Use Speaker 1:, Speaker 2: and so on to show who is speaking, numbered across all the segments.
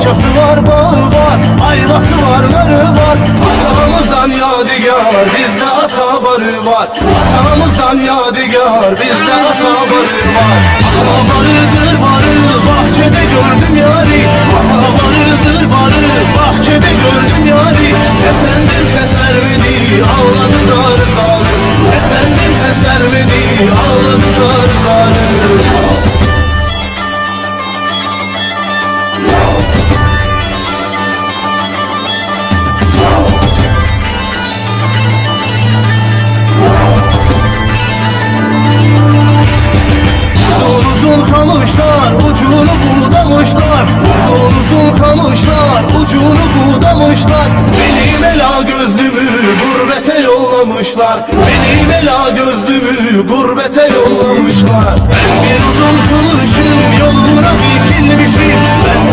Speaker 1: Paçası var, bağı var, aynası var, narı var. Atamızdan yadigar, bizde ata barı var. Atamızdan yadigar, bizde ata barı var. Ata barıdır barı, bahçede gördüm yari. Ata barıdır barı, bahçede gördüm yari. Seslendim ses vermedi, ağladı zarı zarı. Seslendim ses vermedi, ağladı zarı zarı. Budamışlar Benim ela gözlümü gurbete yollamışlar. Benim ela gözlümü gurbete yollamışlar. Ben bir uzun kılıçım yoluna dikilmişim. Ben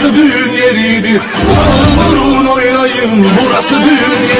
Speaker 1: burası düğün yeridir Çalın vurun oynayın, burası düğün yeridir